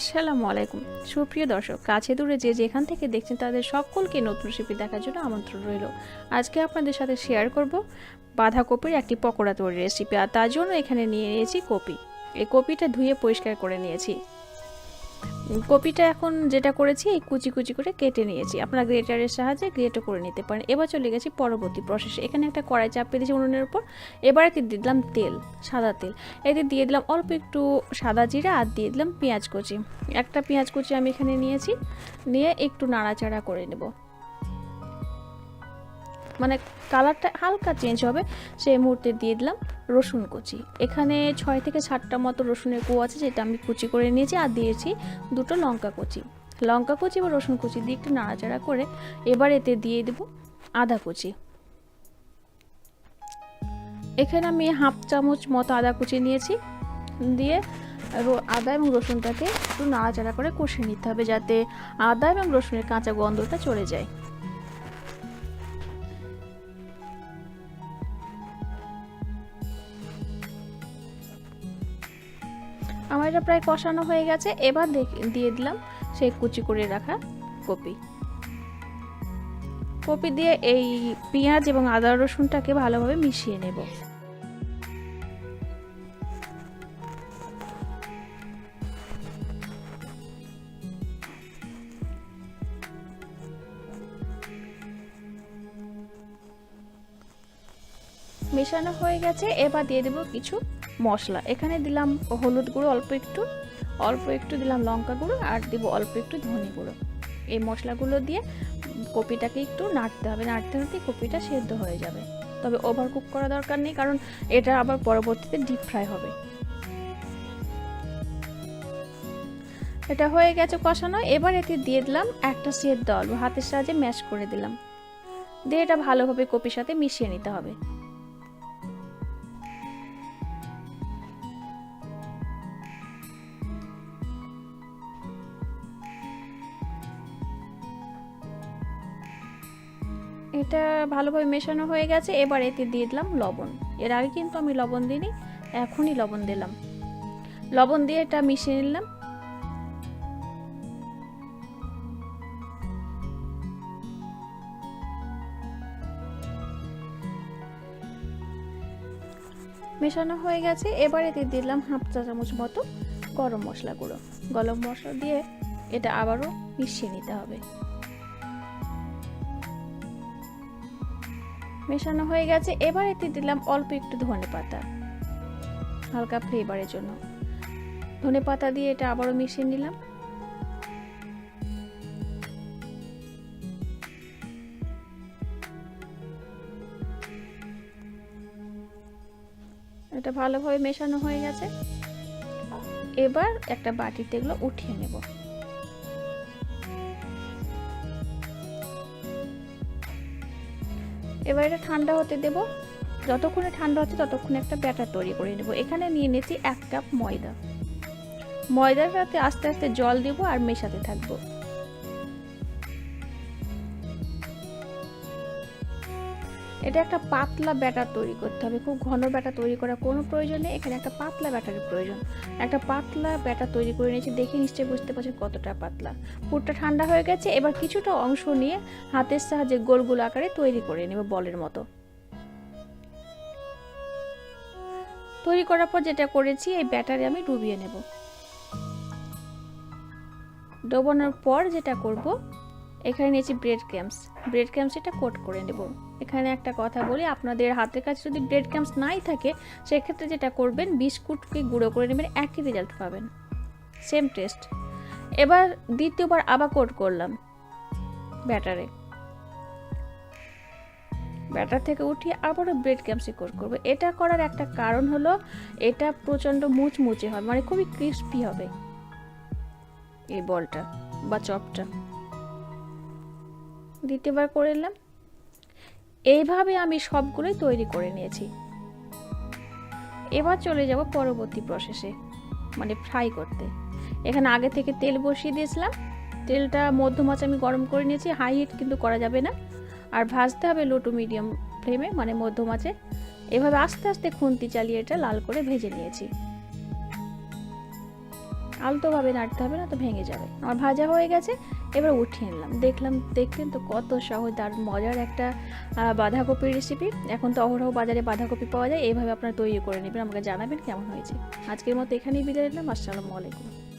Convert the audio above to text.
আসসালামু আলাইকুম। সুপ্রিয় দর্শক, কাছে দূরে যে যেখান থেকে দেখছেন তাদের সকলকে নতুন রেসিপি দেখার জন্য আমন্ত্রণ রইল। আজকে আপনাদের সাথে শেয়ার করব বাঁধাকপির একটি পকোড়া তৈরির রেসিপি আর তার জন্য এখানে নিয়ে নিয়েছি কপি। এই কপিটা ধুয়ে পরিষ্কার করে নিয়েছি। কপিটা এখন যেটা করেছি, এই কুচি কুচি করে কেটে নিয়েছি। আপনারা গ্রেটারের সাহায্যে গ্রেটও করে নিতে পারেন। এবার চলে গেছি পরবর্তী প্রসেসে এখানে একটা কড়াই চাপিয়ে দিয়েছি উনুনের উপর। এবার এতে দিয়ে দিলাম তেল, সাদা তেল। এতে দিয়ে দিলাম অল্প একটু সাদা জিরা আর দিয়ে দিলাম পেঁয়াজ কুচি। একটা পেঁয়াজ কুচি আমি এখানে নিয়েছি। নিয়ে একটু নাড়াচাড়া করে নেব। মানে কালারটা হালকা চেঞ্জ হবে, সেই মুহূর্তে দিয়ে দিলাম রসুন কুচি। এখানে ছয় থেকে সাতটা মতো রসুনের কু আছে, যেটা আমি কুচি করে নিয়েছি আর দিয়েছি দুটো লঙ্কা কুচি। লঙ্কা কুচি বা রসুন কুচি দিয়ে একটু নাড়াচাড়া করে এবার এতে দিয়ে দেব আদা কুচি। এখানে আমি হাফ চামচ মতো আদা কুচি নিয়েছি, দিয়ে আদা এবং রসুনটাকে একটু নাড়াচাড়া করে কষে নিতে হবে যাতে আদা এবং রসুনের কাঁচা গন্ধটা চলে যায়। আমার এটা প্রায় কষানো হয়ে গেছে। এবার দিয়ে দিলাম সেই কুচি করে রাখা কপি। কপি দিয়ে এই পেঁয়াজ এবং আদা রসুনটাকে ভালোভাবে মিশিয়ে নেব। মেশানো হয়ে গেছে। এবার দিয়ে দেবো কিছু মশলা। এখানে দিলাম হলুদ গুঁড়ো, অল্প একটু অল্প একটু দিলাম লঙ্কা গুঁড়ো আর দেবো অল্প একটু ধনে গুঁড়ো। এই মশলাগুলো দিয়ে কপিটাকে একটু নাড়তে হবে। নাড়তে নাড়তে কপিটা সেদ্ধ হয়ে যাবে। তবে ওভার কুক করা দরকার নেই, কারণ এটা আবার পরবর্তীতে ডিপ ফ্রাই হবে। এটা হয়ে গেছে কষানো। এবার এতে দিয়ে দিলাম একটা সেদ্ধ আলু। হাতের সাহায্যে ম্যাশ করে দিলাম। দিয়ে এটা ভালোভাবে কপির সাথে মিশিয়ে নিতে হবে। এটা ভালোভাবে মেশানো হয়ে গেছে। এবার এতে দিয়ে দিলাম লবণ। এর আগে কিন্তু আমি লবণ দিইনি, এখনই লবণ দিলাম। লবণ দিয়ে এটা মিশিয়ে নিলাম। মেশানো হয়ে গেছে। এবার এতে দিলাম হাফ চা চামচ মতো গরম মশলা গুঁড়ো। গরম মশলা দিয়ে এটা আবারও মিশিয়ে নিতে হবে। মেশানো হয়ে গেছে। এবার এতে দিলাম অল্প একটু ধনে পাতা। হালকা ফ্লেভারের জন্য। ধনে পাতা দিয়ে এটা আবারও মিশিয়ে নিলাম। এটা ভালোভাবে মেশানো হয়ে গেছে। এবার একটা বাটিতে এগুলো উঠিয়ে নেব। এবার এটা ঠান্ডা হতে দেব। যতক্ষণে ঠান্ডা হচ্ছে ততক্ষণে একটা ব্যাটার তৈরি করে নেব। এখানে নিয়ে নিয়েছি এক কাপ ময়দা। ময়দার সাথে আস্তে আস্তে জল দেব আর মেশাতে থাকব। এটা একটা পাতলা ব্যাটার তৈরি করতে হবে। খুব ঘন ব্যাটার তৈরি করার কোনো প্রয়োজন নেই। এখানে একটা পাতলা ব্যাটারের প্রয়োজন। একটা পাতলা ব্যাটার তৈরি করে নিয়েছি দেখে নিশ্চয়ই বুঝতে পারছেন কতটা পাতলা। পুরটা ঠান্ডা হয়ে গেছে। এবার কিছুটা অংশ নিয়ে হাতের সাহায্যে গোল গোল আকারে তৈরি করে নেব বলের মতো। তৈরি করার পর যেটা করেছি, এই ব্যাটারে আমি ডুবিয়ে নেব। ডোবানোর পর যেটা করব এখানে নিয়েছি ব্রেড ক্যাম্পস ব্রেড ক্যাম্পস এটা কোট করে নেব। এখানে একটা কথা বলি, আপনাদের হাতের কাছে যদি ব্রেড ক্যাম্পস নাই থাকে, সেক্ষেত্রে যেটা করবেন, বিস্কুটকে গুঁড়ো করে নেবেন, একই রেজাল্ট পাবেন। সেম টেস্ট এবার দ্বিতীয়বার আবার কোট করলাম ব্যাটারে ব্যাটার থেকে উঠিয়ে আবারও ব্রেড ক্যাম্পসে কোট করব। এটা করার একটা কারণ হলো, এটা প্রচণ্ড মুচমুচে হবে মানে খুবই ক্রিস্পি হবে। এই বলটা বা চপটা। দ্বিতীয়বার করে নিলাম এইভাবে আমি সবগুলোই তৈরি করে নিয়েছি। এবার চলে যাব পরবর্তী প্রসেসে মানে ফ্রাই করতে। এখানে আগে থেকে তেল বসিয়ে দিয়েছিলাম। তেলটা মধ্যম আঁচে আমি গরম করে নিয়েছি হাই হিট কিন্তু করা যাবে না। আর ভাজতে হবে লো টু মিডিয়াম ফ্লেমে মানে মধ্যম আঁচে এভাবে আস্তে আস্তে খুন্তি চালিয়ে এটা লাল করে ভেজে নিয়েছি। আলতোভাবে নাড়তে হবে না তো ভেঙে যাবে। আমার ভাজা হয়ে গেছে। এবার উঠিয়ে নিলাম। দেখলাম, দেখলেন তো কত সহজ দারুণ মজার একটা বাঁধাকপির রেসিপি এখন তো অহরহ বাজারে বাঁধাকপি পাওয়া যায়। এইভাবে আপনারা তৈরি করে নেবেন। আমাকে জানাবেন কেমন হয়েছে। আজকের মতো এখানেই বিদায় নিলাম। আসসালামু আলাইকুম।